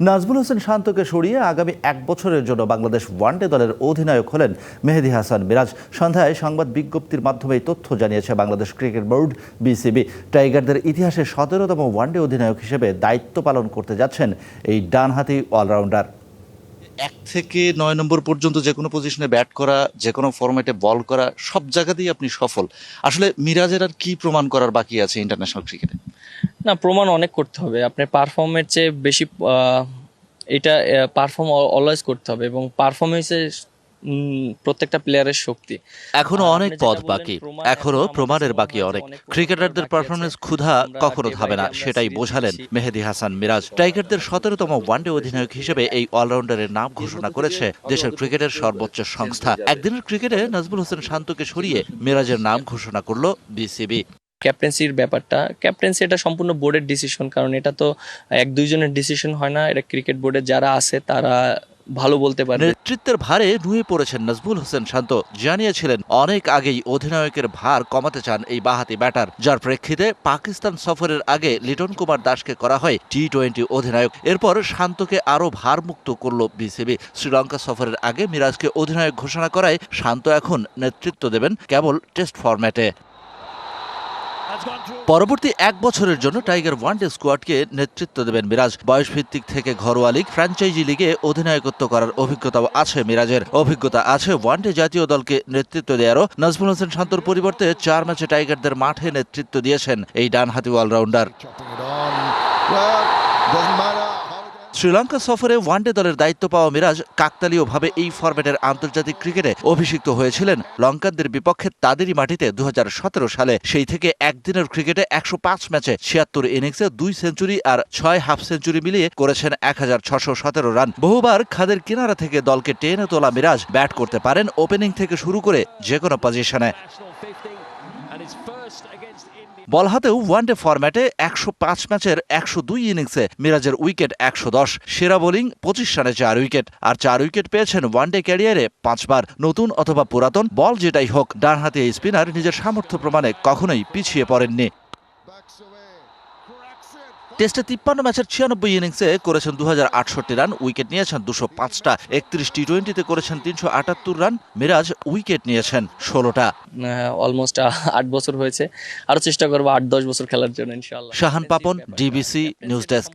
নাজমুল হোসেন শান্তকে সরিয়ে আগামী এক বছরের জন্য বাংলাদেশ ওয়ানডে দলের অধিনায়ক হলেন মেহেদি হাসান মিরাজ। সন্ধ্যায় সংবাদ বিজ্ঞপ্তির মাধ্যমে এই তথ্য জানিয়েছে বাংলাদেশ ক্রিকেট বোর্ড, বিসিবি। টাইগারদের ইতিহাসে সতেরোতম ওয়ানডে অধিনায়ক হিসেবে দায়িত্ব পালন করতে যাচ্ছেন এই ডানহাতি অলরাউন্ডার। এক থেকে নয় নম্বর পর্যন্ত যে কোনো পজিশনে ব্যাট করা, যে কোনো ফরম্যাটে বল করা, সব জায়গাতেই আপনি সফল। আসলে মিরাজের আর কি প্রমাণ করার বাকি আছে ইন্টারন্যাশনাল ক্রিকেটে না প্রমাণ অনেক করতে হবে। আপনার পারফর্মের চেয়ে বেশি এটা পারফর্ম অলওয়েজ করতে হবে এবং পারফরমেন্সে প্রত্যেকটা প্লেয়ারের শক্তি। এখনও অনেক পথ বাকি। এখনও প্রমাণের বাকি অনেক। ক্রিকেটারদের পারফরমেন্স ক্ষুধা কখনো থামে না সেটাই বোঝালেন মেহেদি হাসান মিরাজ। টাইগারদের সতেরোতম ওয়ানডে অধিনায়ক হিসেবে এই অলরাউন্ডারের নাম ঘোষণা করেছে দেশের ক্রিকেটের সর্বোচ্চ সংস্থা। একদিনের ক্রিকেটে নাজমুল হোসেন শান্তকে সরিয়ে মিরাজের নাম ঘোষণা করল বিসিবি। ক্যাপ্টেন্সির ব্যাপারটা। ক্যাপ্টেন্সি এটা সম্পূর্ণ বোর্ডের ডিসিশন কারণ এটা তো এক দুইজনের ডিসিশন হয় না। এটা ক্রিকেট বোর্ডে যারা আছে, তারা ভালো বলতে পারে। নেতৃত্বের ভারে নুয়ে পড়েছেন নাজমুল হোসেন শান্ত। জানিয়েছিলেন, অনেক আগেই অধিনায়কের ভার কমাতে চান এই বাহাতি ব্যাটার। যার প্রেক্ষিতে পাকিস্তান সফরের আগে লিটন কুমার দাসকে করা হয় টি টোয়েন্টি অধিনায়ক। এরপর শান্তকে আরও ভারমুক্ত করল বিসিবি। শ্রীলঙ্কা সফরের আগে মিরাজকে অধিনায়ক ঘোষণা করায় শান্ত এখন নেতৃত্ব দেবেন কেবল টেস্ট ফরম্যাটে পরবর্তী এক বছরের জন্য টাইগার ওয়ানডে স্কোয়াডকে নেতৃত্ব দেবেন মিরাজ। বয়স ভিত্তিক থেকে ঘরোয়া লিগ, ফ্র্যাঞ্চাইজি লিগে অধিনায়কত্ব করার অভিজ্ঞতাও আছে মিরাজের। অভিজ্ঞতা আছে ওয়ানডে জাতীয় দলকে নেতৃত্ব দেওয়ারও। নাজমুল হোসেন শান্তর পরিবর্তে চার ম্যাচে টাইগারদের মাঠে নেতৃত্ব দিয়েছেন এই ডানহাতি অলরাউন্ডার। শ্রীলঙ্কা সফরে ওয়ানডে দলের দায়িত্ব পাওয়া মিরাজ কাকতালীয়ভাবে এই ফরম্যাটের আন্তর্জাতিক ক্রিকেটে অভিষিক্ত হয়েছিলেন। লঙ্কানদের বিপক্ষে তাদেরই মাটিতে দু হাজার সতেরো সালে সেই থেকে একদিনের ক্রিকেটে একশো পাঁচ ম্যাচে ছিয়াত্তর ইনিংসে দুই সেঞ্চুরি আর ছয় হাফ সেঞ্চুরি মিলিয়ে করেছেন এক হাজার রান। বহুবার খাদের কিনারা থেকে দলকে টেনে তোলা মিরাজ ব্যাট করতে পারেন ওপেনিং থেকে শুরু করে যে কোনো পজিশনে। বল হাতেও ওয়ানডে ফরম্যাটে একশো পাঁচ ম্যাচের একশো দুই ইনিংসে মিরাজের উইকেট একশো দশ। সেরা বোলিং পঁচিশ রানে চার উইকেট। আর চার উইকেট পেয়েছেন ওয়ানডে ক্যারিয়ারে পাঁচবার। নতুন অথবা পুরাতন, বল যেটাই হোক, ডানহাতি এই স্পিনার নিজের সামর্থ্য প্রমাণে কখনোই পিছিয়ে পড়েননি। টেস্টে তিপ্পান্ন ম্যাচের ছিয়ানব্বই ইনিংসে করেছেন দু হাজার আটষট্টি রান উইকেট নিয়েছেন দুশো পাঁচটা। একত্রিশ টি টোয়েন্টিতে করেছেন তিনশো আটাত্তর রান মিরাজ উইকেট নিয়েছেন ষোলোটা। অলমোস্ট আট বছর হয়েছে। আরও চেষ্টা করব আট দশ বছর খেলার জন্য ইনশাল্লাহ Shahan Papon DBC news desk